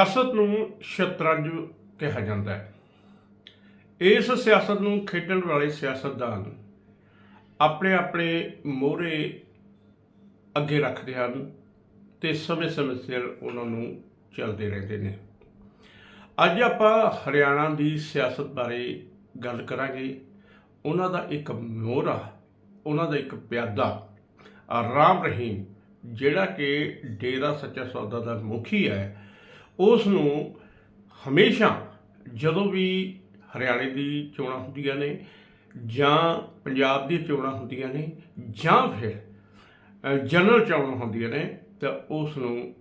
ਸਿਆਸਤ ਨੂੰ ਸ਼ਤਰੰਜ ਕਿਹਾ ਜਾਂਦਾ ਹੈ। ਇਸ ਸਿਆਸਤ ਨੂੰ ਖੇਡਣ ਵਾਲੇ ਸਿਆਸਤਦਾਨ ਆਪਣੇ ਆਪਣੇ ਮੋਹਰੇ ਅੱਗੇ ਰੱਖਦੇ ਹਨ ਤੇ ਸਮੇਂ-ਸਮੇਂ ਸਿਰ ਉਹਨਾਂ ਨੂੰ ਚੱਲਦੇ ਰਹਿੰਦੇ ਨੇ। ਅੱਜ ਆਪਾਂ ਹਰਿਆਣਾ ਦੀ ਸਿਆਸਤ ਬਾਰੇ ਗੱਲ ਕਰਾਂਗੇ। ਉਹਨਾਂ ਦਾ ਇੱਕ ਮੋਹਰਾ, ਉਹਨਾਂ ਦਾ ਇੱਕ ਪਿਆਦਾ ਰਾਮ ਰਹੀਮ, ਜਿਹੜਾ ਕਿ ਡੇਰਾ ਸੱਚਾ ਸੌਦਾ ਦਾ ਮੁਖੀ ਹੈ। ਉਸ ਨੂੰ ਹਮੇਸ਼ਾ ਜਦੋਂ ਵੀ ਹਰਿਆਣੇ ਦੀ ਚੋਣਾਂ ਹੁੰਦੀਆਂ ਨੇ ਜਾਂ ਪੰਜਾਬ ਦੀ ਚੋਣਾਂ ਹੁੰਦੀਆਂ ਨੇ ਜਾਂ ਫਿਰ ਜਨਰਲ ਚੋਣਾਂ ਹੁੰਦੀਆਂ ਨੇ, ਤਾਂ ਉਸ ਨੂੰ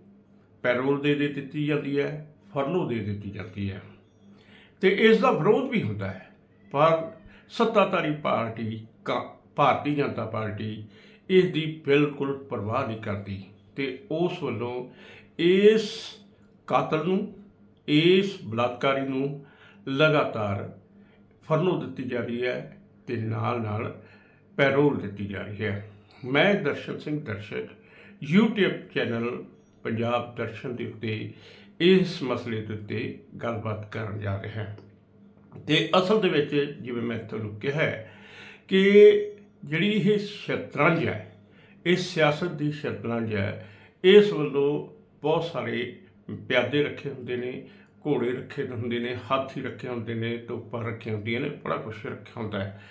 ਪੈਰੋਲ ਦੇ ਦੇ ਦਿੱਤੀ ਜਾਂਦੀ ਹੈ ਫਰਲੋ ਦੇ ਦਿੱਤੀ ਜਾਂਦੀ ਹੈ। ਤੇ ਇਸ ਦਾ ਵਿਰੋਧ ਵੀ ਹੁੰਦਾ ਹੈ। ਪਰ ਸੱਤਾਧਾਰੀ ਪਾਰਟੀ ਕਾ, ਭਾਰਤੀ ਜਨਤਾ ਪਾਰਟੀ ਇਸ ਦੀ ਬਿਲਕੁਲ ਪਰਵਾਹ ਨਹੀਂ ਕਰਦੀ ਤੇ ਉਸ ਵੱਲੋਂ ਇਸ ਕਾਤਲ ਨੂੰ, ਇਸ ਬਲਾਤਕਾਰੀ ਨੂੰ ਲਗਾਤਾਰ ਫਰਲੋ ਦਿੱਤੀ ਜਾ ਰਹੀ ਹੈ ਤੇ ਨਾਲ ਨਾਲ ਪੈਰੋਲ ਦਿੱਤੀ ਜਾ ਰਹੀ ਹੈ। ਮੈਂ ਦਰਸ਼ਨ ਸਿੰਘ ਦਰਸ਼ਕ, YouTube ਚੈਨਲ ਪੰਜਾਬ ਦਰਸ਼ਨ ਦੇ ਉੱਤੇ ਇਸ ਮਸਲੇ ਦੇ ਉੱਤੇ ਗੱਲਬਾਤ ਕਰਨ ਜਾ ਰਿਹਾ ਹਾਂ। ਤੇ ਅਸਲ ਦੇ ਵਿੱਚ ਜਿਵੇਂ ਮੈਂ ਤੁਹਾਨੂੰ ਕਿਹਾ ਹੈ ਕਿ ਜਿਹੜੀ ਇਹ ਸ਼ਤਰੰਜ ਹੈ, ਇਹ ਸਿਆਸਤ ਦੀ ਸ਼ਤਰੰਜ ਹੈ, ਇਸ ਵੱਲੋਂ ਬਹੁਤ ਸਾਰੇ ਪਿਆਦੇ ਰੱਖੇ ਹੁੰਦੇ ਨੇ, ਘੋੜੇ ਰੱਖੇ ਹੁੰਦੇ ਨੇ, ਹਾਥੀ ਰੱਖੇ ਹੁੰਦੇ ਨੇ, ਤੋਪਾਂ ਰੱਖੀਆਂ ਹੁੰਦੀਆਂ ਨੇ, ਬੜਾ ਕੁਝ ਰੱਖਿਆ ਹੁੰਦਾ ਹੈ।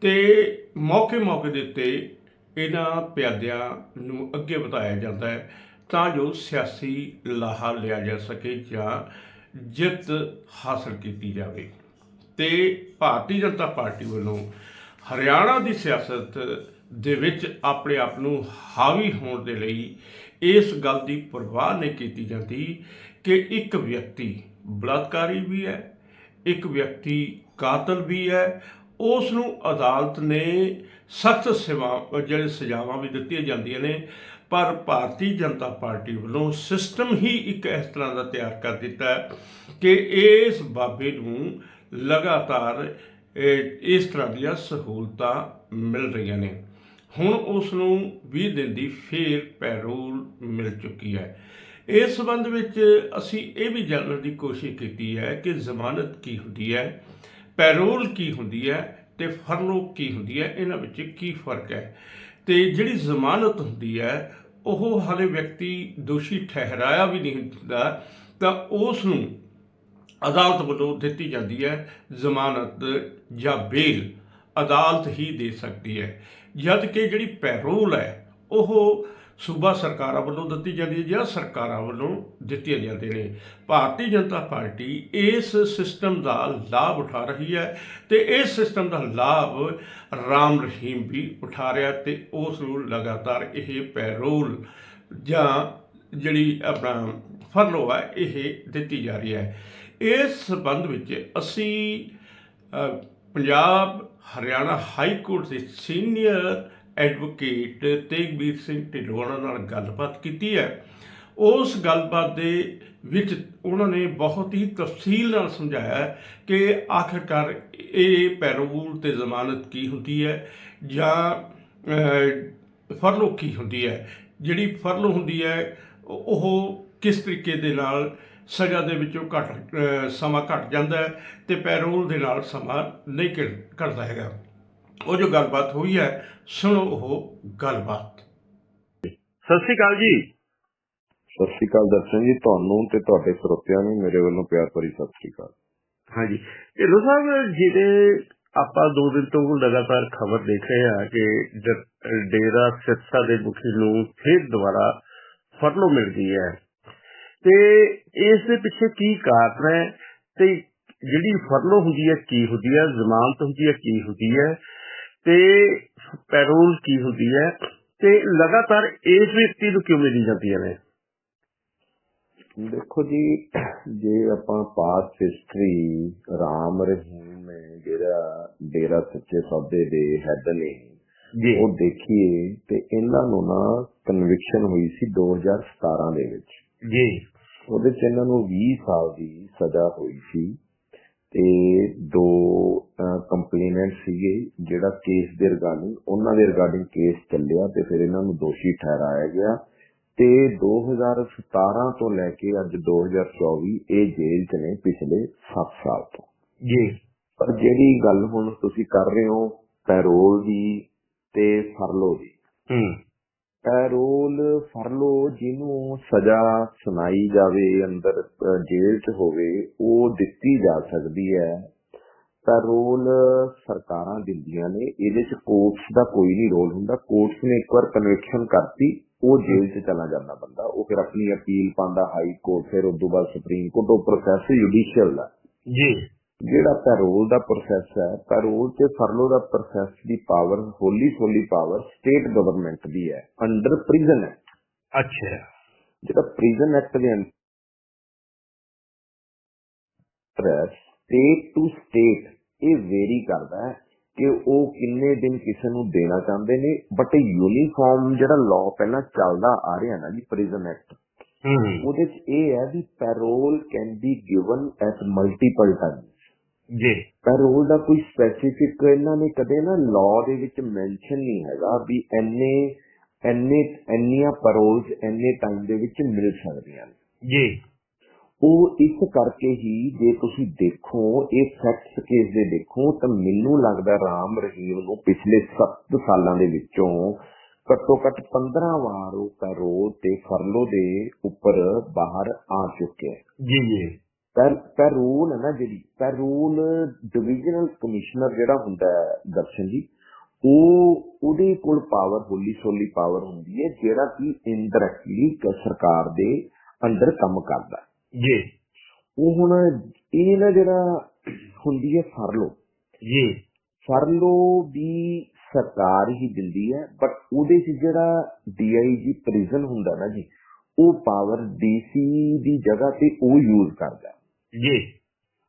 ਤੇ ਮੌਕੇ ਮੌਕੇ ਦੇ ਉੱਤੇ ਇਹਨਾਂ ਪਿਆਦਿਆਂ ਨੂੰ ਅੱਗੇ ਵਧਾਇਆ ਜਾਂਦਾ ਹੈ ਤਾਂ ਜੋ ਸਿਆਸੀ ਲਾਹਾ ਲਿਆ ਜਾ ਸਕੇ ਜਾਂ ਜਿੱਤ ਹਾਸਲ ਕੀਤੀ ਜਾਵੇ। ਤੇ ਭਾਰਤੀ ਜਨਤਾ ਪਾਰਟੀ ਵੱਲੋਂ ਹਰਿਆਣਾ ਦੀ ਸਿਆਸਤ ਦੇ ਵਿੱਚ ਆਪਣੇ ਆਪ ਨੂੰ ਹਾਵੀ ਹੋਣ ਦੇ ਲਈ ਇਸ ਗੱਲ ਦੀ ਪਰਵਾਹ ਨਹੀਂ ਕੀਤੀ ਜਾਂਦੀ ਕਿ ਇੱਕ ਵਿਅਕਤੀ ਬਲਾਤਕਾਰੀ ਵੀ ਹੈ, ਇੱਕ ਵਿਅਕਤੀ ਕਾਤਲ ਵੀ ਹੈ। ਉਸ ਨੂੰ ਅਦਾਲਤ ਨੇ ਸਖਤ ਸੇਵਾ, ਜਿਹੜੇ ਸਜ਼ਾਵਾਂ ਵੀ ਦਿੱਤੀਆਂ ਜਾਂਦੀਆਂ ਨੇ, ਪਰ ਭਾਰਤੀ ਜਨਤਾ ਪਾਰਟੀ ਵੱਲੋਂ ਸਿਸਟਮ ਹੀ ਇੱਕ ਇਸ ਤਰ੍ਹਾਂ ਦਾ ਤਿਆਰ ਕਰ ਦਿੱਤਾ ਕਿ ਇਸ ਬਾਬੇ ਨੂੰ ਲਗਾਤਾਰ ਇਸ ਤਰ੍ਹਾਂ ਦੀਆਂ ਸਹੂਲਤਾਂ ਮਿਲ ਰਹੀਆਂ ਨੇ। ਹੁਣ ਉਸ ਨੂੰ 20 ਦਿਨ ਦੀ ਫੇਰ ਪੈਰੋਲ ਮਿਲ ਚੁੱਕੀ ਹੈ। ਇਸ ਸੰਬੰਧ ਵਿੱਚ ਅਸੀਂ ਇਹ ਵੀ ਜਾਣਨ ਦੀ ਕੋਸ਼ਿਸ਼ ਕੀਤੀ ਹੈ ਕਿ ਜ਼ਮਾਨਤ ਕੀ ਹੁੰਦੀ ਹੈ, ਪੈਰੋਲ ਕੀ ਹੁੰਦੀ ਹੈ ਤੇ ਫਰਲੋ ਕੀ ਹੁੰਦੀ ਹੈ, ਇਹਨਾਂ ਵਿੱਚ ਕੀ ਫ਼ਰਕ ਹੈ। ਤੇ ਜਿਹੜੀ ਜ਼ਮਾਨਤ ਹੁੰਦੀ ਹੈ, ਉਹ ਹਾਲੇ ਵਿਅਕਤੀ ਦੋਸ਼ੀ ਠਹਿਰਾਇਆ ਵੀ ਨਹੀਂ ਹੁੰਦਾ, ਤਾਂ ਉਸ ਨੂੰ ਅਦਾਲਤ ਵੱਲੋਂ ਦਿੱਤੀ ਜਾਂਦੀ ਹੈ ਜ਼ਮਾਨਤ ਜਾਂ ਬੇਲ ਅਦਾਲਤ ਹੀ ਦੇ ਸਕਦੀ ਹੈ। ਜਦ ਕਿ ਜਿਹੜੀ ਪੈਰੋਲ ਹੈ, ਉਹ ਸੂਬਾ ਸਰਕਾਰਾਂ ਵੱਲੋਂ ਦਿੱਤੀ ਜਾਂਦੀ ਹੈ ਜਾਂ ਸਰਕਾਰਾਂ ਵੱਲੋਂ ਦਿੱਤੀਆਂ ਜਾਂਦੇ ਨੇ। ਭਾਰਤੀ ਜਨਤਾ ਪਾਰਟੀ ਇਸ ਸਿਸਟਮ ਦਾ ਲਾਭ ਉਠਾ ਰਹੀ ਹੈ ਤੇ ਇਸ ਸਿਸਟਮ ਦਾ ਲਾਭ ਰਾਮ ਰਹੀਮ ਵੀ ਉਠਾ ਰਿਹਾ ਤੇ ਉਸ ਨੂੰ ਲਗਾਤਾਰ ਇਹ ਪੈਰੋਲ ਜਾਂ ਜਿਹੜੀ ਆਪਣਾ ਫਰਲੋ ਹੈ, ਇਹ ਦਿੱਤੀ ਜਾ ਰਹੀ ਹੈ। ਇਸ ਸਬੰਧ ਵਿੱਚ ਅਸੀਂ ਪੰਜਾਬ ਹਰਿਆਣਾ ਹਾਈ ਕੋਰਟ ਦੇ ਸੀਨੀਅਰ ਐਡਵੋਕੇਟ ਤੇਗਵੀਰ ਸਿੰਘ ਢਿੱਲੋਂ ਨਾਲ ਗੱਲਬਾਤ ਕੀਤੀ ਹੈ। ਉਸ ਗੱਲਬਾਤ ਦੇ ਵਿੱਚ ਉਹਨਾਂ ਨੇ ਬਹੁਤ ਹੀ ਤਫਸੀਲ ਨਾਲ ਸਮਝਾਇਆ ਕਿ ਆਖਰਕਾਰ ਇਹ ਪੈਰੋਲ ਤੇ ਜ਼ਮਾਨਤ ਕੀ ਹੁੰਦੀ ਹੈ ਜਾਂ ਫਰਲੋ ਕੀ ਹੁੰਦੀ ਹੈ? ਜਿਹੜੀ ਫਰਲੋ ਹੁੰਦੀ ਹੈ, ਉਹ ਕਿਸ ਤਰੀਕੇ ਦੇ ਨਾਲ ਸਜ਼ਾ ਦੇ ਵਿੱਚੋਂ ਘਟ ਸਮਾਂ ਘਟ ਜਾਂਦਾ ਹੈ ਤੇ ਪੈਰੋਲ ਦੇ ਨਾਲ ਸਮਾਂ ਨਹੀਂ ਘਟ- ਘਟਦਾ ਹੈਗਾ। ਉਹ ਜੋ ਗੱਲਬਾਤ ਹੋਈ ਹੈ ਸੁਣੋ ਉਹ ਗੱਲਬਾਤ। ਸਤਿ ਸ਼੍ਰੀ ਅਕਾਲ ਜੀ। ਸਤਿ ਸ਼੍ਰੀ ਅਕਾਲ ਦਰਸ਼ਨ ਜੀ ਤੁਹਾਨੂੰ ਤੇ ਤੁਹਾਡੇ ਸਰੋਤਿਆਂ ਨੂੰ ਮੇਰੇ ਵੱਲੋਂ ਪਿਆਰ ਭਰੀ ਸਤਿ ਸ਼੍ਰੀ ਅਕਾਲ। ਹਾਂਜੀ। ਢਿੱਲੋਂ ਸਾਹਿਬ ਜਿਹੜੇ ਆਪਾਂ ਦੋ ਦਿਨ ਤੋਂ ਲਗਾਤਾਰ ਖਬਰ ਦੇਖ ਰਹੇ ਆ ਕਿ ਡੇਰਾ ਸਿਰਸਾ ਦੇ ਮੁਖੀ ਨੂੰ ਫਿਰ ਦੁਬਾਰਾ ਫਰਲੋ ਮਿਲ ਗਈ ਹੈ। ਤੇ ਇਸ ਦੇ ਪਿੱਛੇ ਕੀ ਕਾਰਨ ਹੈ? ਤੇ ਜਿਹੜੀ ਫਰਲੋ ਹੁੰਦੀ ਹੈ ਕੀ ਹੁੰਦੀ ਹੈ? ਜ਼ਮਾਨਤ ਹੁੰਦੀ ਹੈ ਕੀ ਹੁੰਦੀ ਹੈ? ਤੇ ਪੈਰੋਲ ਕੀ ਹੁੰਦੀ ਹੈ? ਤੇ ਲਗਾਤਾਰ ਇਸ ਵਿਅਕਤੀ ਨੂੰ ਕਿਉਂ ਮਿਲੀ ਜਾਂਦੀਆਂ ਨੇ? ਦੇਖੋ ਜੀ ਜੇ ਆਪਾਂ ਪਾਸਟ ਹਿਸਟਰੀ ਰਾਮ ਰਹੀਮ ਨੇ ਜਿਹੜਾ ਡੇਰਾ ਸੱਚੇ ਸੌਦੇ ਦੇ ਹੈੱਡ ਨੇ ਜੀ। ਉਹ ਦੇਖੀਏ ਤੇ ਇਹਨਾਂ ਨੂੰ ਨਾ ਕਨਵਿਕਸ਼ਨ ਹੋਈ ਸੀ 2017 ਦੇ ਵਿੱਚ। ਜੀ। ਉਹਦੇ ਚ ਇਹਨਾਂ ਨੂੰ 20 ਸਾਲ ਦੀ ਸਜ਼ਾ ਹੋਈ ਸੀ ਤੇ ਦੋ ਕੰਪਲੇਨੈਂਟ ਸੀਗੇ ਜਿਹੜਾ ਕੇਸ ਦੇ ਰਿਗਾਰਡਿੰਗ ਉਹਨਾਂ ਦੇ ਰਿਗਾਰਡਿੰਗ ਕੇਸ ਚੱਲਿਆ ਤੇ ਫਿਰ ਇਹਨਾਂ ਨੂੰ ਦੋਸ਼ੀ ਠਹਿਰਾਇਆ ਗਿਆ ਤੇ 2017 ਤੋਂ ਲੈ ਕੇ ਅੱਜ 2024 ਇਹ ਜੇਲ੍ਹ 'ਚ ਨੇ ਪਿਛਲੇ 7 ਸਾਲ ਤੋਂ। ਜੀ। ਪਰ ਜਿਹੜੀ ਗੱਲ ਹੁਣ ਤੁਸੀਂ ਕਰ ਰਹੇ ਹੋ ਪੈਰੋਲ ਦੀ ਤੇ ਫਰਲੋ ਦੀ। ਹੂੰ। ਪੈਰੋਲ ਫਰਲੋ ਜਿਹਨੂੰ ਸਜ਼ਾ ਸੁਣਾਈ ਜਾਵੇ, ਅੰਦਰ ਜੇਲ੍ਹ 'ਚ ਹੋਵੇ, ਉਹ ਦਿੱਤੀ ਜਾ ਸਕਦੀ ਹੈ ਪੈਰੋਲ ਸਰਕਾਰਾਂ ਦਿੰਦੀਆਂ ਨੇ, ਇਹਦੇ 'ਚ ਕੋਰਟਸ ਦਾ ਕੋਈ ਨਹੀਂ ਰੋਲ ਹੁੰਦਾ। ਕੋਰਟਸ ਨੇ ਇੱਕ ਵਾਰ ਕਨਵੈਕਸ਼ਨ ਕਰਤੀ, ਉਹ ਜੇਲ੍ਹ 'ਚ ਚਲਾ ਜਾਂਦਾ ਬੰਦਾ। ਉਹ ਫਿਰ ਆਪਣੀ ਅਪੀਲ ਪਾਉਂਦਾ, ਹਾਈ ਕੋਰਟ, ਫਿਰ ਉਸ ਤੋਂ ਬਾਅਦ ਸੁਪਰੀਮ ਕੋਰਟ, ਉਹ ਪ੍ਰੋਸੈਸ ਜੁਡੀਸ਼ੀਅਲ ਦਾ। ਜੀ। ਜਿਹੜਾ ਪੈਰੋਲ ਦਾ ਪ੍ਰੋਸੈਸ ਹੈ ਪੈਰੋਲ ਤੇ ਫਰਲੋ ਦਾ ਪ੍ਰੋਸੈਸ ਦੀ power wholly solely power state government ਦੀ ਹੈ ਅੰਡਰ ਪ੍ਰਿਜ਼ਨ ਐਕਟ ਅੱਛਾ। ਜਿਹੜਾ ਪ੍ਰਿਜ਼ਨ ਐਕਟ ਦੇ ਅੰਦਰ ਸਟੇਟ ਟੂ ਸਟੇਟ ਇਹ ਵੇਰੀ ਕਰਦਾ ਹੈ ਕਿ ਉਹ ਕਿੰਨੇ ਦਿਨ ਕਿਸੇ ਨੂੰ ਦੇਣਾ ਚਾਹੁੰਦੇ ਨੇ ਬਟ ਯੂਨੀਫਾਰਮ ਜਿਹੜਾ ਲਾਅ ਪਹਿਲਾਂ ਚੱਲਦਾ ਆ ਰਿਹਾ ਨਾ ਜੀ ਪ੍ਰਿਜ਼ਨ ਐਕਟ ਹੂੰ। ਉਹਦੇ ਚ ਇਹ ਹੈ ਵੀ parole can be given at multiple times ਜੀ। ਪੈਰੋਲ ਦਾ ਕੋਈ ਸਪੈਸੀਫਿਕ ਇਹਨਾਂ ਨੇ ਕਦੇ ਨਾ ਲਾਅ ਦੇ ਵਿੱਚ ਮੈਂਸ਼ਨ ਨਹੀਂ ਹੈਗਾ ਵੀ ਐਨੇ ਐਨੇ ਐਨੀਆਂ ਪੈਰੋਲਸ ਐਨੇ ਟਾਈਮ ਦੇ ਵਿੱਚ ਮਿਲ ਸਕਦੀਆਂ ਨੇ। ਜੀ। ਉਹ ਇਸ ਕਰਕੇ ਹੀ ਜੇ ਤੁਸੀਂ ਦੇਖੋ ਇਹ ਫੈਕਟਸ ਕੇਸ ਦੇ ਦੇਖੋ ਤਾਂ ਮੈਨੂੰ ਲੱਗਦਾ ਰਾਮ ਰਹੀਮ ਨੂੰ ਪਿਛਲੇ 7 ਸਾਲਾਂ ਦੇ ਵਿੱਚੋਂ ਘੱਟੋ ਘੱਟ 15 ਵਾਰ ਉਹ ਪੈਰੋਲ ਤੇ ਫਰਲੋ ਦੇ ਉੱਪਰ ਬਾਹਰ ਆ ਚੁੱਕੇ ਹੈ। ਜੀ ਜੀ। ਪੈਰ ਪੈਰੋਲ ਹੈ ਨਾ ਜਿਹੜੀ ਪੈਰੋਲ ਡਿਵੀਜ਼ਨਲ ਕਮਿਸ਼ਨਰ ਜਿਹੜਾ ਹੁੰਦਾ ਹੈ ਦਰਸ਼ਨ ਜੀ ਉਹ ਉਹਦੇ ਕੋਲ ਪਾਵਰ ਹੋਲੀ ਸੋਲੀ ਪਾਵਰ ਹੁੰਦੀ ਹੈ ਜਿਹੜਾ ਕਿ ਇਨਡਾਇਰੈਕਟਲੀ ਸਰਕਾਰ ਦੇ ਅੰਡਰ ਕੰਮ ਕਰਦਾ। ਜੀ ਉਹ ਹੁਣ ਇਹ ਨਾ ਜਿਹੜਾ ਹੁੰਦੀ ਹੈ ਫਰਲੋ ਜੀ ਫਰਲੋ ਵੀ ਸਰਕਾਰ ਹੀ ਦਿੰਦੀ ਹੈ ਬਟ ਉਹਦੇ 'ਚ ਜਿਹੜਾ ਡੀਆਈਜੀ ਪ੍ਰਿਜ਼ਨ ਹੁੰਦਾ ਨਾ ਜੀ ਉਹ ਪਾਵਰ ਡੀਸੀ ਦੀ ਜਗ੍ਹਾ ਤੇ ਉਹ ਯੂਜ਼ ਕਰਦਾ। ਜੀ।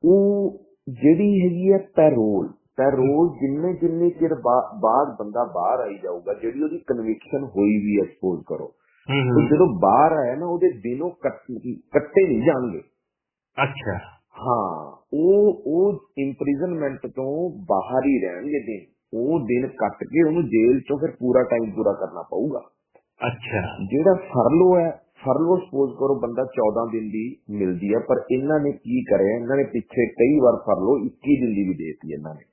ਉਹ ਜਿਹੜੀ ਹੈਗੀ ਹੈ ਪੈਰੋਲ ਪੈਰੋਲ ਜਿੰਨੇ ਜਿੰਨੇ ਚਿਰ ਬਾਅਦ ਬੰਦਾ ਬਾਹਰ ਆਈ ਜਾਊਗਾ ਜਿਹੜੀ ਉਹਦੀ ਕਨਵਿਕਸ਼ਨ ਹੋਈ ਵੀ ਹੈ ਸਪੋਜ਼ ਕਰੋ। ਹੂੰ ਜਦੋਂ ਬਾਹਰ ਆਇਆ ਨਾ ਉਹਦੇ ਦਿਨੋਂ ਕੱਟ- ਕੱਟੇ ਨਹੀਂ ਜਾਣਗੇ। ਅੱਛਾ। ਹਾਂ ਉਹ ਉਹ ਇੰਪ੍ਰਿਜ਼ਨਮੈਂਟ ਤੋਂ ਬਾਹਰ ਹੀ ਰਹਿਣਗੇ ਦਿਨ। ਉਹ ਦਿਨ ਕੱਟ ਕੇ ਉਹਨੂੰ ਜੇਲ੍ਹ ਚੋਂ ਫਿਰ ਪੂਰਾ ਟਾਈਮ ਪੂਰਾ ਕਰਨਾ ਪਊਗਾ। ਅੱਛਾ। ਜਿਹੜਾ ਫਰਲੋ ਹੈ ਫਰਲੋ ਸਪੋਜ਼ ਕਰੋ ਬੰਦਾ 14 ਦਿਨ ਦੀ ਮਿਲਦੀ ਹੈ ਪਰ ਇਹਨਾਂ ਨੇ ਕੀ ਕਰਿਆ? ਇਹਨਾਂ ਨੇ ਪਿੱਛੇ ਕਈ ਵਾਰ ਫਰਲੋ 21 ਦਿਨ ਦੀ ਵੀ ਦੇਤੀ ਇਹਨਾਂ ਨੇ।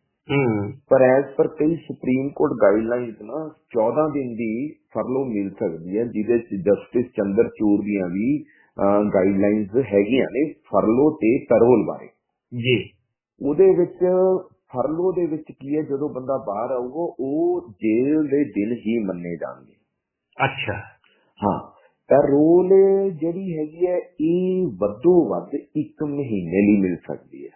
ਪਰ ਐਸ ਪਰ ਕਈ ਸੁਪਰੀਮ ਕੋਰਟ ਗਾਈਡਲਾਈਨਸ ਨਾ 14 ਦਿਨ ਦੀ ਫਰਲੋ ਮਿਲ ਸਕਦੀ ਹੈ ਜਿਹਦੇ ਚ ਜਸਟਿਸ ਚੰਦਰਚੂੜ ਦੀਆਂ ਵੀ ਗਾਈਡਲਾਈਨਸ ਹੈਗੀਆਂ ਨੇ ਫਰਲੋ ਤੇ ਪੈਰੋਲ ਬਾਰੇ ਜੀ। ਉਹਦੇ ਵਿੱਚ ਫਰਲੋ ਦੇ ਵਿੱਚ ਕੀ ਹੈ ਜਦੋਂ ਬੰਦਾ ਬਾਹਰ ਆਊਗਾ ਉਹ ਜੇਲ੍ਹ ਦੇ ਦਿਨ ਹੀ ਮੰਨੇ ਜਾਣਗੇ। ਅੱਛਾ। ਹਾਂ। ਪੈਰੋਲ ਜਿਹੜੀ ਹੈਗੀ ਹੈ ਇਹ ਵੱਧੋ ਵੱਧ 1 ਮਹੀਨੇ ਲਈ ਮਿਲ ਸਕਦੀ ਹੈ।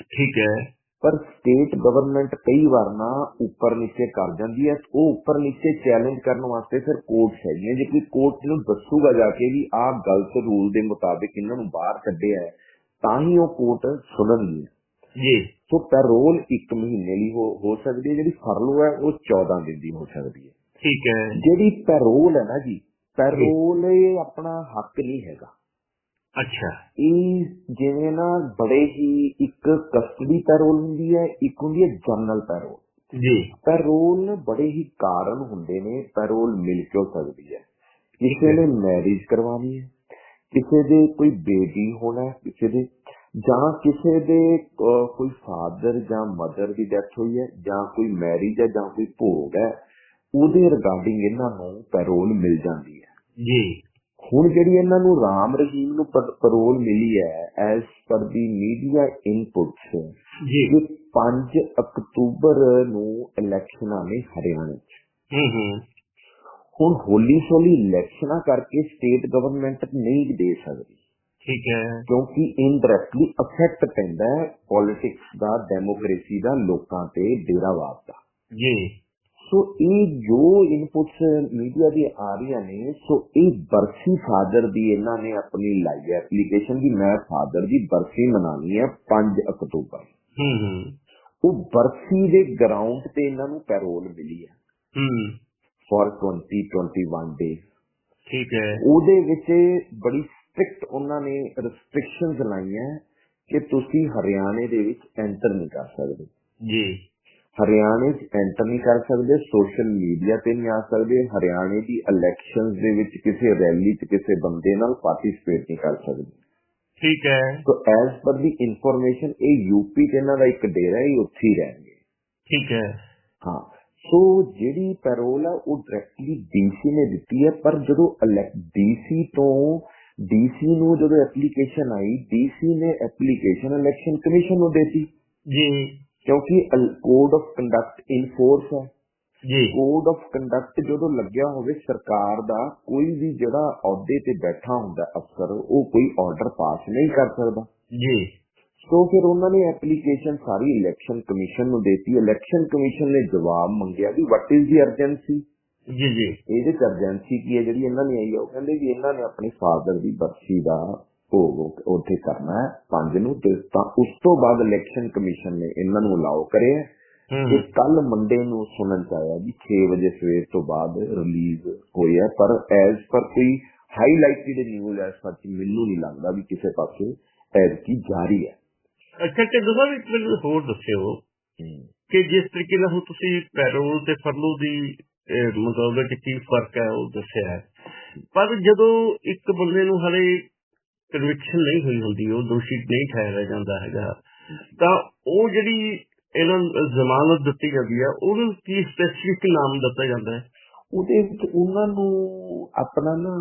ਠੀਕ ਹੈ। ਪਰ ਸਟੇਟ ਗਵਰਨਮੈਂਟ ਕਈ ਵਾਰ ਨਾ ਉੱਪਰ ਨੀਚੇ ਕਰ ਜਾਂਦੀ ਹੈ। ਉਹ ਉੱਪਰ ਨੀਚੇ ਚੈਲੰਜ ਕਰਨ ਵਾਸਤੇ ਫਿਰ ਕੋਰਟਸ ਹੈਗੀਆਂ ਜੇ ਕੋਈ ਕੋਰਟ ਨੂੰ ਦੱਸੂਗਾ ਜਾ ਕੇ ਵੀ ਆਹ ਗਲਤ ਰੂਲ ਦੇ ਮੁਤਾਬਿਕ ਇਹਨਾਂ ਨੂੰ ਬਾਹਰ ਕੱਢਿਆ ਹੈ ਤਾਂ ਹੀ ਉਹ ਕੋਰਟ ਸੁਣਨਗੀ ਜੀ। ਸੋ ਪੈਰੋਲ 1 ਮਹੀਨੇ ਲਈ ਹੋ ਹੋ ਸਕਦੀ ਹੈ। ਜਿਹੜੀ ਫਰਲੋ ਹੈ ਉਹ 14 ਦਿਨ ਦੀ ਹੋ ਸਕਦੀ ਹੈ। ਠੀਕ ਹੈ। ਜਿਹੜੀ ਪੈਰੋਲ ਹੈ ਨਾ ਜੀ ਪੈਰੋਲ ਇਹ ਆਪਣਾ ਹੱਕ ਨਹੀਂ ਹੈਗਾ। ਅੱਛਾ। ਇਹ ਜਿਵੇਂ ਨਾ ਬੜੇ ਹੀ ਇੱਕ ਕਸਟਡੀ ਪੈਰੋਲ ਹੁੰਦੀ ਹੈ ਇੱਕ ਹੁੰਦੀ ਹੈ ਜਨਰਲ ਪੈਰੋਲ ਜੀ। ਪੈਰੋਲ ਬੜੇ ਹੀ ਕਾਰਨ ਹੁੰਦੇ ਨੇ ਪੈਰੋਲ ਮਿਲ ਕਿਉਂ ਸਕਦੀ ਹੈ। ਕਿਸੇ ਨੇ ਮੈਰਿਜ ਕਰਵਾਉਣੀ ਹੈ ਕਿਸੇ ਦੇ ਕੋਈ ਬੇਬੀ ਹੋਣਾ ਕਿਸੇ ਦੇ ਜਾਂ ਕਿਸੇ ਦੇ ਕੋਈ ਫਾਦਰ ਜਾਂ ਮਦਰ ਦੀ ਡੈਥ ਹੋਈ ਹੈ ਜਾਂ ਕੋਈ ਮੈਰਿਜ ਹੈ ਜਾਂ ਕੋਈ ਭੋਗ ਹੈ ਉਹਦੇ ਰਿਗਾਰਡਿੰਗ ਇਹਨਾਂ ਨੂੰ ਪੈਰੋਲ ਮਿਲ ਜਾਂਦੀ ਜੀ। ਹੁਣ ਜਿਹੜੀ ਇਹਨਾਂ ਨੂੰ ਰਾਮ ਰਹੀਮ ਨੂੰ ਪੈਰੋਲ ਮਿਲੀ ਹੈ ਐਸ ਪਰ ਦੀ ਮੀਡੀਆ ਇਨਪੁਟਸ ਜੀ। ਇਹ 5 ਅਕਤੂਬਰ ਨੂੰ ਇਲੈਕਸ਼ਨਾਂ ਨੇ ਹਰਿਆਣਾ 'ਚ। ਹੂੰ ਹੂੰ। ਹੁਣ ਹੋਲੀ ਸੋਲੀ ਇਲੈਕਸ਼ਨਾਂ ਕਰਕੇ ਸਟੇਟ ਗਵਰਨਮੈਂਟ ਨਹੀਂ ਦੇ ਸਕਦੀ। ਠੀਕ ਹੈ। ਕਿਉਂਕਿ ਇਨਡਾਇਰੈਕਟਲੀ ਅਫੈਕਟ ਪੈਂਦਾ ਹੈ ਪੋਲਿਟਿਕਸ ਦਾ ਡੈਮੋਕ੍ਰੇਸੀ ਦਾ ਲੋਕਾਂ ਤੇ ਡੇਰਾਵਾਦ ਦਾ। ਜੀ। ਸੋ ਇਹ ਜੋ ਇਨਪੁਟਸ ਮੀਡੀਆ ਦੀ ਆ ਰਹੀਆਂ ਨੇ ਸੋ ਇਹ ਬਰਸੀ ਫਾਦਰ ਦੀ ਇਹਨਾਂ ਨੇ ਆਪਣੀ ਲਾਈ ਹੈ ਐਪਲੀਕੇਸ਼ਨ ਦੀ ਮੈਂ ਫਾਦਰ ਦੀ ਬਰਸੀ ਮਨਾਉਣੀ ਹੈ 5 ਅਕਤੂਬਰ। ਹੂੰ ਹੂੰ। ਉਹ ਬਰਸੀ ਦੇ ਗਰਾਊਂਡ ਤੇ ਇਹਨਾਂ ਨੂੰ ਪੈਰੋਲ ਮਿਲੀ ਹੈ। ਹੂੰ। ਫॉर 20 21 ਡੇਜ਼ ਠੀਕ ਹੈ। ਉਹਦੇ ਵਿੱਚ ਬੜੀ ਸਟ੍ਰਿਕਟ ਉਹਨਾਂ ਨੇ ਰੈਸਟ੍ਰਿਕਸ਼ਨਸ ਲਾਈਆਂ ਕਿ ਤੁਸੀਂ ਹਰਿਆਣੇ ਦੇ ਵਿੱਚ ਐਂਟਰ ਨਹੀਂ ਕਰ ਸਕਦੇ। ਜੀ। ਹਰਿਆਣੇ 'ਚ ਐਂਟਰ ਨਹੀਂ ਕਰ ਸਕਦੇ ਸੋਸ਼ਲ ਮੀਡੀਆ ਤੇ ਨਹੀਂ ਆ ਸਕਦੇ ਹਰਿਆਣੇ ਦੀ ਇਲੈਕਸ਼ਨਸ ਦੇ ਵਿੱਚ ਕਿਸੇ ਰੈਲੀ 'ਚ ਕਿਸੇ ਬੰਦੇ ਨਾਲ ਪਾਰਟਿਸਿਪੇਟ ਨਹੀਂ ਕਰ ਸਕਦੇ। ਠੀਕ ਹੈ। ਸੋ ਐਜ਼ ਪਰ ਦੀ ਇਨਫੋਰਮੇਸ਼ਨ ਇਹ ਯੂਪੀ 'ਚ ਇਹਨਾਂ ਦਾ ਇੱਕ ਡੇਰਾ ਹੀ ਉੱਥੇ ਹੀ ਰਹਿਣਗੇ। ਠੀਕ ਹੈ। ਹਾਂ। ਸੋ ਜਿਹੜੀ ਪੈਰੋਲ ਆ ਉਹ ਡਾਇਰੈਕਟਲੀ ਡੀਸੀ ਨੇ ਦਿੱਤੀ ਹੈ ਪਰ ਜਦੋਂ ਡੀਸੀ ਤੋਂ ਡੀਸੀ ਨੂੰ ਜਦੋਂ ਐਪਲੀਕੇਸ਼ਨ ਆਈ ਡੀਸੀ ਨੇ ਐਪਲੀਕੇਸ਼ਨ ਇਲੈਕਸ਼ਨ ਕਮਿਸ਼ਨ ਨੂੰ ਦਿੱਤੀ। ਜੀ। ਕਿਉਂਕਿ code of conduct in force ਹੈ। ਜੀ। ਕੋਡ ਆਫ ਕੰਡਕਟ ਜਦੋਂ ਲੱਗਿਆ ਹੋਵੇ ਸਰਕਾਰ ਦਾ ਕੋਈ ਵੀ ਜਿਹੜਾ ਅਹੁਦੇ ਤੇ ਬੈਠਾ ਹੁੰਦਾ ਅਫਸਰ ਉਹ ਕੋਈ ਆਰਡਰ ਪਾਸ ਨਹੀਂ ਕਰ ਸਕਦਾ। ਜੀ। ਸੋ ਫਿਰ ਉਹਨਾਂ ਨੇ ਐਪਲੀਕੇਸ਼ਨ ਸਾਰੀ ਇਲੈਕਸ਼ਨ ਕਮਿਸ਼ਨ ਨੂੰ ਦਿੱਤੀ। ਇਲੈਕਸ਼ਨ ਕਮਿਸ਼ਨ ਨੇ ਜਵਾਬ ਮੰਗਿਆ ਵੀ ਵਾਟ ਇਜ਼ ਦੀ ਅਰਜੈਂਸੀ ਜੀ ਜੀ। ਇਹਦੇ ਚ ਅਰਜੈਂਸੀ ਕੀ ਹੈ? ਜਿਹੜੀ ਇਹਨਾਂ ਨੇ ਆਈ ਉਹ ਕਹਿੰਦੇ ਵੀ ਇਹਨਾਂ ਨੇ ਆਪਣੀ ਫਾਦਰ ਦੀ ਬਰਸੀ ਦਾ ਭੋਗ ਉ- ਉੱਥੇ ਕਰਨਾ ਹੈ। ਪੰਜ ਨੂੰ ਤੇ ਤਾਂ ਉਸ ਤੋਂ ਬਾਅਦ ਇਲੈਕਸ਼ਨ ਕਮਿਸ਼ਨ ਨੇ ਇਹਨਾਂ ਨੂੰ ਅਲਾਉ ਕਰਿਆ ਕਿ ਕੱਲ ਮੰਡੇ ਨੂੰ ਸੁਣਨ ਚ ਆਇਆ ਵੀ 6 ਵਜੇ ਸਵੇਰ ਤੋਂ ਬਾਅਦ ਰਿਲੀਜ਼ ਹੋਇਆ ਪਰ ਐਜ਼ ਪਰ ਕੋਈ ਹਾਈਲਾਈਟਡ ਨਿਊਜ਼ ਐ ਸੱਚ ਮੈਨੂੰ ਨਹੀਂ ਲੱਗਦਾ ਵੀ ਕਿਸੇ ਪਾਸੇ ਐਜ਼ ਕੀ ਜਾਰੀ ਹੈ। ਅੱਛਾ ਤੇ ਦੂਸਰਾ ਇੱਕ ਮੈਨੂੰ ਹੋਰ ਦੱਸਿਓ ਕਿ ਜਿਸ ਤਰੀਕੇ ਨਾਲ ਤੁਸੀਂ ਪੈਰੋਲ ਤੇ ਫਰਲੋ ਦੀ ਉਹਦੇ ਚ ਕੀ ਫ਼ਰਕ ਹੈ ਉਹ ਦੱਸਿਆ ਪਰ ਜਦੋਂ ਇੱਕ ਬੰਦੇ ਨੂੰ ਹਲੇ ਕਨਵਿਕਸ਼ਨ ਨਹੀਂ ਹੋਈ ਹੁੰਦੀ ਉਹ ਦੋਸ਼ੀ ਨਹੀਂ ਠਹਿਰਿਆ ਜਾਂਦਾ ਹੈਗਾ। ਤਾਂ ਉਹ ਜਿਹੜੀ ਇਹਨਾਂ ਜ਼ਮਾਨਤ ਦਿੱਤੀ ਜਾਂਦੀ ਹੈ ਉਹਨੂੰ ਕੀ ਸਪੈਸੀਫਿਕ ਨਾਮ ਦਿੱਤਾ ਜਾਂਦਾ ਹੈ? ਉਹਦੇ ਵਿੱਚ ਉਹਨਾਂ ਨੂੰ ਆਪਣਾ ਨਾ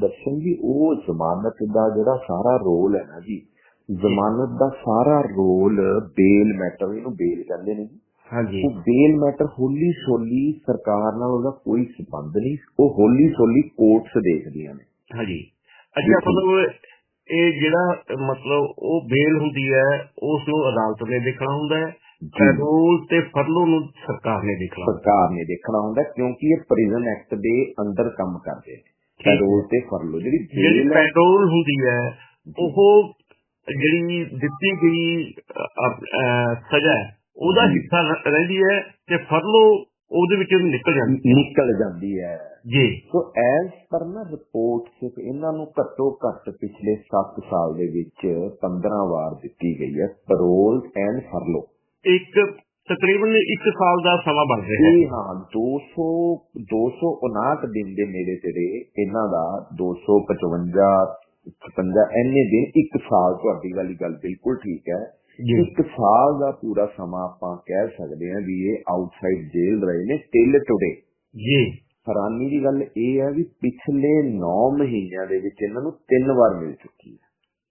ਦਰਸ਼ਨ ਜੀ ਉਹ ਜ਼ਮਾਨਤ ਦਾ ਜਿਹੜਾ ਸਾਰਾ ਰੋਲ ਹੈ ਨਾ ਜੀ ਜ਼ਮਾਨਤ ਦਾ ਸਾਰਾ ਰੋਲ ਬੇਲ ਮੈਟਰ ਇਹਨੂੰ ਬੇਲ ਕਹਿੰਦੇ ਨੇ ਜੀ। ਹਾਂਜੀ। ਉਹ ਬੇਲ ਮੈਟਰ ਹੋਲੀ ਸੋਲੀ ਸਰਕਾਰ ਨਾਲ ਉਹਦਾ ਕੋਈ ਸੰਬੰਧ ਨਹੀਂ ਉਹ ਹੋਲੀ ਸੋਲੀ ਕੋਰਟਸ ਦੇਖਦੀਆਂ ਨੇ। ਹਾਂਜੀ। ਅੱਛਾ ਮਤਲਬ ਇਹ ਜਿਹੜਾ ਮਤਲਬ ਉਹ ਬੇਲ ਹੁੰਦੀ ਹੈ ਉਸ ਨੂੰ ਅਦਾਲਤ ਨੇ ਦੇਖਣਾ ਹੁੰਦਾ ਹੈ। ਪੈਰੋਲ ਤੇ ਫਰਲੋ ਨੂੰ ਸਰਕਾਰ ਨੇ ਦੇਖਣਾ ਸਰਕਾਰ ਨੇ ਦੇਖਣਾ ਹੁੰਦਾ ਕਿਉਂਕਿ ਇਹ ਪ੍ਰਿਜ਼ਨ ਐਕਟ ਦੇ ਅੰਦਰ ਕੰਮ ਕਰਦੇ ਨੇ। ਪੈਰੋਲ ਤੇ ਫਰਲੋ ਜਿਹੜੀ ਜਿਹੜੀ ਪੈਰੋਲ ਹੁੰਦੀ ਹੈ ਉਹ ਜਿਹੜੀ ਦਿੱਤੀ ਗਈ ਸਜ਼ਾ ਹੈ ਉਹਦਾ ਹਿੱਸਾ ਰਹਿੰਦੀ ਹੈ ਤੇ ਫਰਲੋ ਉਹਦੇ ਵਿੱਚੋਂ ਨਿਕਲ ਜਾਂਦੀ ਨਿਕਲ ਜਾਂਦੀ ਹੈ। ਜੀ। ਸੋ ਐਜ਼ ਪਰ ਨਾ ਰਿਪੋਰਟਸ ਇਹਨਾਂ ਨੂੰ ਘੱਟੋ ਘੱਟ ਪਿਛਲੇ 7 ਸਾਲ ਦੇ ਵਿੱਚ 15 ਵਾਰ ਦਿੱਤੀ ਗਈ ਹੈ ਪੈਰੋਲ ਐਂਡ ਫਰਲੋ ਇੱਕ ਤਕਰੀਬਨ 1 ਸਾਲ ਦਾ ਸਮਾਂ ਬਣ ਰਿਹਾ ਹੈ। ਇਹ ਹਾਂ 200 259 ਦਿਨ ਦੇ ਨੇੜੇ ਤੇੜੇ ਇਹਨਾਂ ਦਾ 255 56 ਐਨੇ ਦਿਨ ਇੱਕ ਸਾਲ ਤੁਹਾਡੀ ਵਾਲੀ ਗੱਲ ਬਿਲਕੁਲ ਠੀਕ ਹੈ। ਜੀ ਇੱਕ ਸਾਲ ਦਾ ਪੂਰਾ ਸਮਾਂ ਆਪਾਂ ਕਹਿ ਸਕਦੇ ਹਾਂ ਵੀ ਇਹ ਆਊਟਸਾਈਡ ਜੇਲ੍ਹ ਰਹੇ ਨੇ ਸਟਿਲ ਟੁਡੇ ਜੀ। ਹੈਰਾਨੀ ਦੀ ਗੱਲ ਇਹ ਹੈ ਵੀ ਪਿਛਲੇ 9 ਮਹੀਨਿਆਂ ਦੇ ਵਿੱਚ ਇਹਨਾਂ ਨੂੰ ਤਿੰਨ ਵਾਰ ਮਿਲ ਚੁੱਕੀ ਹੈ।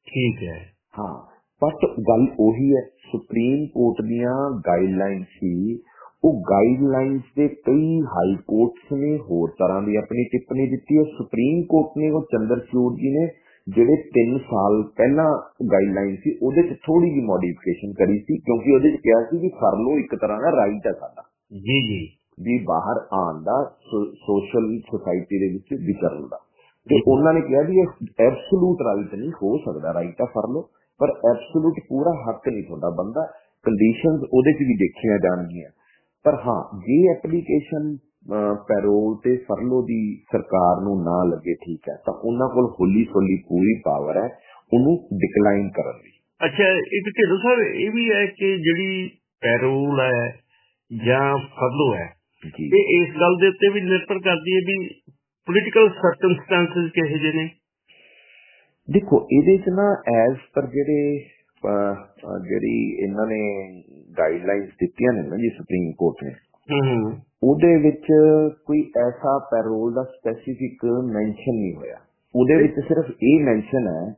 ਠੀਕ ਹੈ। ਹਾਂ ਬਟ ਗੱਲ ਉਹੀ ਹੈ ਸੁਪਰੀਮ ਕੋਰਟ ਦੀਆਂ ਗਾਈਡਲਾਈਨਸ ਸੀ ਉਹ ਗਾਈਡਲਾਈਨਸ ਦੇ ਕਈ ਹਾਈ ਕੋਰਟਸ ਨੇ ਹੋਰ ਤਰ੍ਹਾਂ ਦੀ ਆਪਣੀ ਟਿੱਪਣੀ ਦਿੱਤੀ ਹੈ। ਸੁਪਰੀਮ ਕੋਰਟ ਨੇ ਉਹ ਚੰਦਰਚੂੜ ਜੀ ਨੇ ਜਿਹੜੇ 3 ਸਾਲ ਪਹਿਲਾਂ ਗਾਈਡਲਾਈਨ ਸੀ ਉਹਦੇ 'ਚ ਥੋੜੀ ਜਿਹੀ ਮੋਡੀਫਿਕੇਸ਼ਨ ਕਰੀ ਸੀ ਕਿਉਂਕਿ ਉਹਦੇ 'ਚ ਕਿਹਾ ਸੀ ਕਿ ਫਰਲੋ ਇੱਕ ਤਰ੍ਹਾਂ ਦਾ ਰਾਈਟ ਹੈ ਸਾਡਾ। ਜੀ ਜੀ। ਵੀ ਬਾਹਰ ਆਉਣ ਦਾ ਸੋਸ਼ਲ ਸੁਸਾਇਟੀ ਦੇ ਵਿੱਚ ਵਿਚਰਨ ਦਾ। ਤੇ ਉਹਨਾਂ ਨੇ ਕਿਹਾ ਵੀ ਇਹ ਐਬਸੋਲੂਟ ਰਾਈਟ ਨਹੀਂ ਹੋ ਸਕਦਾ ਰਾਈਟ ਆ ਫਰ ਲੋ ਪਰ ਐਬਸੋਲੂਟ ਪੂਰਾ ਹੱਕ ਨਹੀਂ ਤੁਹਾਡਾ ਬੰਦਾ ਕੰਡੀਸ਼ਨਸ ਉਹਦੇ 'ਚ ਵੀ ਦੇਖੀਆਂ ਜਾਣਗੀਆਂ। ਪਰ ਹਾਂ ਜੇ ਐਪਲੀਕੇਸ਼ਨ ਪੈਰੋਲ ਤੇ ਫਰਲੋ ਦੀ ਸਰਕਾਰ ਨੂੰ ਨਾ ਲੱਗੇ ਠੀਕ ਹੈ ਤਾਂ ਉਹਨਾਂ ਕੋਲ ਹੋਲੀ ਸੋਲੀ ਪੂਰੀ ਪਾਵਰ ਹੈ ਉਹਨੂੰ ਡਿਕਲਾਈਨ ਕਰਨ ਦੀ। ਅੱਛਾ ਇੱਕ ਢਿੱਲੋਂ ਸਾਹਿਬ ਇਹ ਵੀ ਹੈ ਕਿ ਜਿਹੜੀ ਪੈਰੋਲ ਹੈ ਜਾਂ ਫਰਲੋ ਹੈ ਇਹ ਇਸ ਗੱਲ ਦੇ ਉੱਤੇ ਵੀ ਨਿਰਭਰ ਕਰਦੀ ਹੈ ਵੀ ਪੋਲੀਟੀਕਲ ਸਰਕਮਸਟੈਂਸਸ ਕਿਹੋ ਜਿਹੇ ਨੇ। ਦੇਖੋ ਇਹਦੇ ਚ ਨਾ ਐਜ਼ ਪਰ ਜਿਹੜੇ ਜਿਹੜੀ ਇਹਨਾਂ ਨੇ ਗਾਈਡਲਾਈਨਸ ਦਿੱਤੀਆਂ ਨੇ ਨਾ ਜੀ ਸੁਪਰੀਮ ਕੋਰਟ ਨੇ ਹੂੰ ਉਹਦੇ ਵਿੱਚ ਕੋਈ ਐਸਾ ਪੈਰੋਲ ਦਾ ਸਪੈਸੀਫਿਕ ਮੈਂਸ਼ਨ ਨਹੀਂ ਹੋਇਆ। ਉਹਦੇ ਵਿੱਚ ਸਿਰਫ ਇਹ ਮੈਂਸ਼ਨ ਹੈ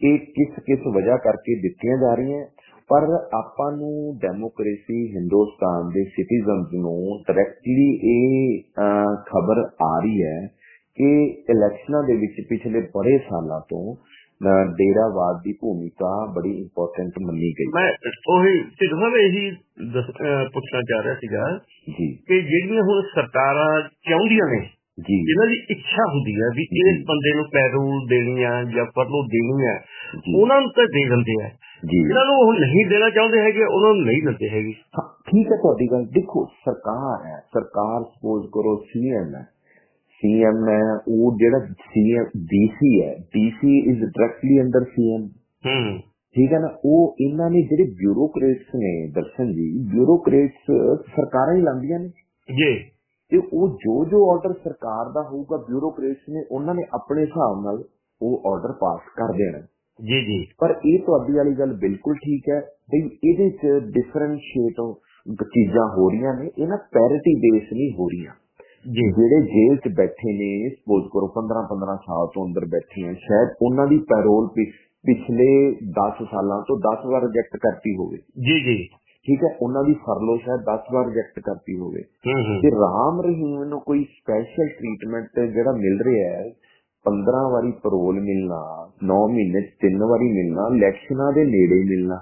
ਕਿ ਕਿਸ ਕਿਸ ਵਜ੍ਹਾ ਕਰਕੇ ਦਿੱਤੀਆਂ ਜਾ ਰਹੀਆਂ। ਪਰ ਆਪਾਂ ਨੂੰ ਡੈਮੋਕ੍ਰੇਸੀ ਹਿੰਦੁਸਤਾਨ ਦੇ ਸਿਟੀਜ਼ਨਸ ਨੂੰ ਡਾਇਰੈਕਟਲੀ ਇਹ ਖਬਰ ਆ ਰਹੀ ਹੈ ਕਿ ਇਲੈਕਸ਼ਨਾਂ ਦੇ ਵਿੱਚ ਪਿਛਲੇ ਬੜੇ ਸਾਲਾਂ ਤੋਂ ਡੇਰਾਵਾਦ ਦੀ ਭੂਮਿਕਾ ਬੜੀ ਇੰਪੋਰਟੈਂਟ ਮੰਨੀ ਗਈ। ਮੈਂ ਉਹੀ ਢਿੱਲੋਂ ਸਾਹਿਬ ਇਹੀ ਪੁੱਛਣਾ ਚਾਹ ਰਿਹਾ ਸੀਗਾ ਜੀ। ਕਿ ਜਿਹੜੀਆਂ ਹੁਣ ਸਰਕਾਰਾਂ ਚਾਹੁੰਦੀਆਂ ਨੇ ਜੀ। ਜਿਨ੍ਹਾਂ ਦੀ ਇੱਛਾ ਹੁੰਦੀ ਹੈ ਵੀ ਇਸ ਬੰਦੇ ਨੂੰ ਪੈਰੋਲ ਦੇਣੀ ਆ ਜਾਂ ਫਰਲੋ ਦੇਣੀ ਆ ਉਹਨਾਂ ਨੂੰ ਤਾਂ ਦੇ ਦਿੰਦੇ ਆ। ਜੀ। ਜਿਹਨਾਂ ਨੂੰ ਉਹ ਨਹੀਂ ਦੇਣਾ ਚਾਹੁੰਦੇ ਹੈਗੇ ਉਹਨਾਂ ਨੂੰ ਨਹੀਂ ਦਿੰਦੇ ਹੈਗੇ। ਠੀਕ ਹੈ ਤੁਹਾਡੀ ਗੱਲ। ਦੇਖੋ ਸਰਕਾਰ ਹੈ। ਸਰਕਾਰ ਸਪੋਜ਼ ਕਰੋ ਸੀਐਮ ਹੈ ਸੀਐਮ ਹੈ ਉਹ ਜਿਹੜਾ ਸੀਐਮ ਡੀਸੀ ਹੈ DC is directly under CM ਹੂੰ। ਠੀਕ ਹੈ ਨਾ ਉਹ ਇਹਨਾਂ ਨੇ ਜਿਹੜੇ ਬਿਊਰੋਕਰੇਟਸ ਨੇ ਦਰਸ਼ਨ ਜੀ ਬਿਊਰੋਕਰੇਟਸ ਸਰਕਾਰਾਂ ਹੀ ਲਾਉਂਦੀਆਂ ਨੇ। ਜੀ। ਤੇ ਉਹ ਜੋ ਜੋ ਆਰਡਰ ਸਰਕਾਰ ਦਾ ਹੋਊਗਾ ਬਿਊਰੋਕਰੇਟਸ ਨੇ ਉਹਨਾਂ ਨੇ ਆਪਣੇ ਹਿਸਾਬ ਨਾਲ ਉਹ ਆਰਡਰ ਪਾਸ ਕਰ ਦੇਣਾ। ਜੀ ਜੀ। ਪਰ ਇਹ ਤੁਹਾਡੀ ਵਾਲੀ ਗੱਲ ਬਿਲਕੁਲ ਠੀਕ ਹੈ ਬਈ ਇਹਦੇ ਚ ਡਿਫਰੈਂਸ਼ੀਏਟ ਚੀਜ਼ਾਂ ਹੋ ਰਹੀਆਂ ਨੇ ਇਹ ਨਾ ਪੈਰਿਟੀ ਬੇਸ ਨਹੀਂ ਹੋ ਰਹੀਆਂ। ਜਿਹੜੇ ਜੇਲ੍ਹ 'ਚ ਬੈਠੇ ਨੇ ਸਪੋਜ਼ ਕਰੋ 15 15 ਸਾਲ ਤੋਂ ਅੰਦਰ ਬੈਠੇ ਆ ਸ਼ਾਇਦ ਉਹਨਾਂ ਦੀ ਪੈਰੋਲ ਪਿਛਲੇ 10 ਸਾਲਾਂ ਤੋਂ 10 ਵਾਰ ਰਿਜੈਕਟ ਕਰਤੀ ਹੋਵੇ। ਜੀ ਜੀ। ਠੀਕ ਹੈ ਉਹਨਾਂ ਦੀ ਫਰਲੋ ਸ਼ਾਇਦ 10 ਵਾਰ ਰਿਜੈਕਟ ਕਰਤੀ ਹੋਵੇ। ਤੇ ਰਾਮ ਰਹੀਮ ਨੂੰ ਕੋਈ ਸਪੈਸ਼ਲ ਟ੍ਰੀਟਮੈਂਟ ਜਿਹੜਾ ਮਿਲ ਰਿਹਾ ਹੈ 15 ਵਾਰੀ ਪੈਰੋਲ ਮਿਲਣਾ 9 ਮਹੀਨੇ 'ਚ ਤਿੰਨ ਵਾਰੀ ਮਿਲਣਾ ਇਲੈਕਸ਼ਨਾਂ ਦੇ ਨੇੜੇ ਮਿਲਣਾ।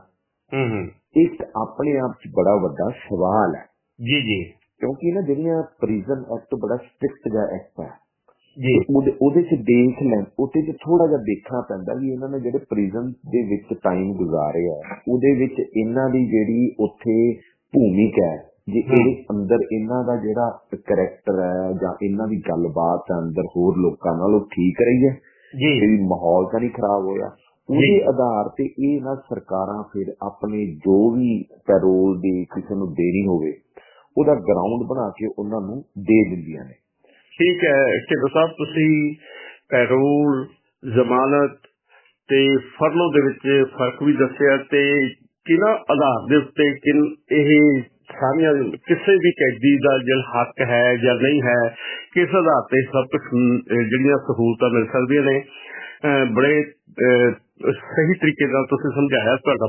ਹੂੰ ਹੂੰ। ਇੱਕ ਆਪਣੇ ਆਪ 'ਚ ਬੜਾ ਵੱਡਾ ਸਵਾਲ ਹੈ। ਜੀ ਜੀ। ਕਿਉਂਕਿ ਨਾ ਜਿਹੜੀਆਂ ਪ੍ਰਿਜ਼ਨ ਐਕਟ ਬੜਾ ਸਟ੍ਰਿਕਟ ਜਿਹਾ ਐਕਟ ਹੈ। ਜੀ। ਉਹਦੇ ਉਹਦੇ ਚ ਦੇਖ ਲੈ ਉਹਦੇ ਚ ਥੋੜਾ ਜਿਹਾ ਦੇਖਣਾ ਪੈਂਦਾ ਵੀ ਇਹਨਾਂ ਨੇ ਜਿਹੜੇ ਪ੍ਰਿਜ਼ਨ ਦੇ ਵਿੱਚ ਟਾਈਮ ਗੁਜ਼ਾਰਿਆ ਉਹਦੇ ਵਿੱਚ ਇਹਨਾਂ ਦੀ ਜਿਹੜੀ ਉੱਥੇ ਭੂਮਿਕਾ ਹੈ ਜੇ। ਇਹਦੇ ਅੰਦਰ ਇਹਨਾਂ ਦਾ ਜਿਹੜਾ ਕਰੈਕਟਰ ਹੈ ਜਾਂ ਇਹਨਾਂ ਦੀ ਗੱਲਬਾਤ ਅੰਦਰ ਹੋਰ ਲੋਕਾਂ ਨਾਲ ਉਹ ਠੀਕ ਰਹੀ ਹੈ। ਜੀ। ਕੋਈ ਮਾਹੌਲ ਤਾਂ ਨਹੀਂ ਖਰਾਬ ਹੋਇਆ। ਉਹਦੇ ਆਧਾਰ ਤੇ ਇਹ ਨਾ ਸਰਕਾਰਾਂ ਫਿਰ ਆਪਣੇ ਜੋ ਵੀ ਪੈਰੋਲ ਦੀ ਕਿਸੇ ਨੂੰ ਦੇਣੀ ਹੋਵੇ ਉਹਦਾ ਗਰਾਊਂਡ ਬਣਾ ਕੇ ਉਹਨਾਂ ਨੂੰ ਦੇ ਦਿੰਦੀਆਂ ਨੇ। ਠੀਕ ਹੈ ਢਿੱਲੋਂ ਸਾਹਿਬ, ਤੁਸੀਂ ਪੈਰੋਲ, ਜ਼ਮਾਨਤ ਤੇ ਫਰਲੋ ਦੇ ਵਿੱਚ ਫ਼ਰਕ ਵੀ ਦੱਸਿਆ ਤੇ ਕਿਹਨਾਂ ਆਧਾਰ ਦੇ ਉੱਤੇ ਕਿਨ ਇਹ ਸਾਰੀਆਂ ਕਿਸੇ ਵੀ ਕੈਦੀ ਦਾ ਜਿਹੜਾ ਹੱਕ ਹੈ ਜਾਂ ਨਹੀਂ ਹੈ, ਕਿਸ ਆਧਾਰ ਤੇ ਸਭ ਕੁਝ ਜਿਹੜੀਆਂ ਸਹੂਲਤਾਂ ਮਿਲ ਸਕਦੀਆਂ ਨੇ? ਬੜੇ ਸਹੀ ਤਰੀਕੇ ਨਾਲ ਤੁਸੀਂ ਸਮਝਾਇਆ, ਤੁਹਾਡਾ